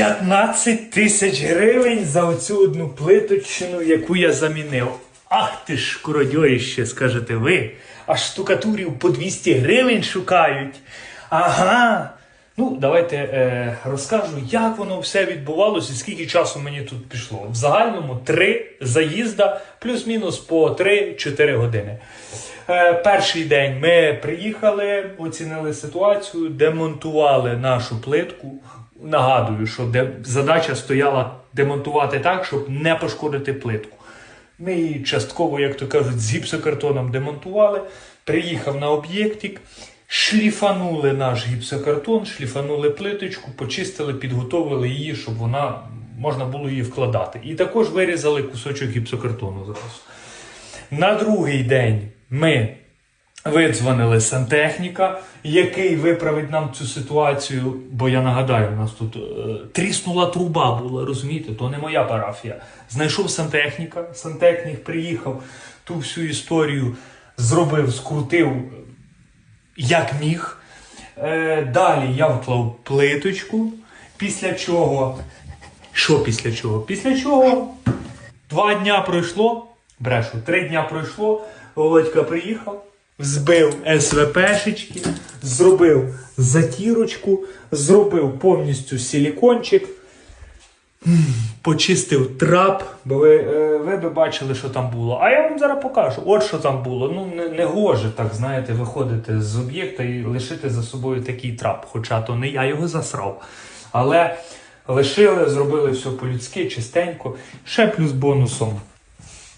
15 тисяч гривень за оцю одну плиточину, яку я замінив. Ах ти ж куродьоріще, скажете ви. Аж штукатурів по 200 гривень шукають. Ага. Ну, давайте е, розкажу, як воно все відбувалося і скільки часу мені тут пішло. В загальному три заїзда, плюс-мінус по 3-4 години. Е, перший день ми приїхали, оцінили ситуацію, демонтували нашу плитку. Нагадую, що де, задача стояла демонтувати так, щоб не пошкодити плитку. Ми її частково, як то кажуть, з гіпсокартоном демонтували. Приїхав на об'єктик, шліфанули наш гіпсокартон, шліфанули плиточку, почистили, підготовили її, щоб вона можна було її вкладати. І також вирізали кусочок гіпсокартону зараз. На другий день ми видзвонили сантехніка, який виправить нам цю ситуацію. Бо я нагадаю, у нас тут е, тріснула труба була, розумієте, то не моя парафія. Знайшов сантехніка, сантехнік приїхав, ту всю історію зробив, скрутив як міг. Е, далі я вклав плиточку, після чого. Що після чого? Після чого Два дня пройшло, брешу, три дня пройшло, Володька приїхав, збив СВПшечки, зробив затірочку, зробив повністю силікончик, почистив трап, бо ви, е, ви би бачили, що там було. А я вам зараз покажу. От що там було. Ну, не, не гоже так, знаєте, виходити з об'єкта і лишити за собою такий трап. Хоча то не я його засрав. Але лишили, зробили все по-людськи, чистенько. Ще плюс бонусом.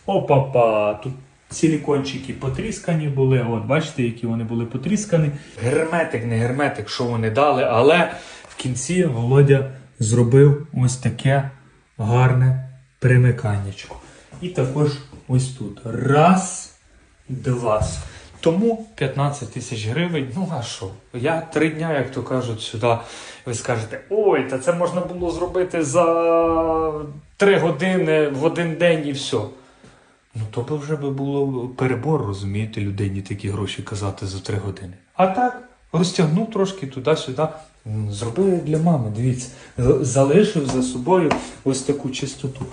Опа-па! Тут силікончики потріскані були. От, бачите, які вони були потріскані. Герметик, не герметик, що вони дали, але в кінці Володя зробив ось таке гарне примиканнячко. І також ось тут. Раз, два. Тому 15 тисяч гривень. Ну а що? Я три дня, як то кажуть, сюди. Ви скажете, ой, та це можна було зробити за три години в один день і все. Ну, то би вже би було перебор, розумієте, людині такі гроші казати за три години. А так, розтягнув трошки туди-сюди. Зробив для мами, дивіться, залишив за собою ось таку чистоту.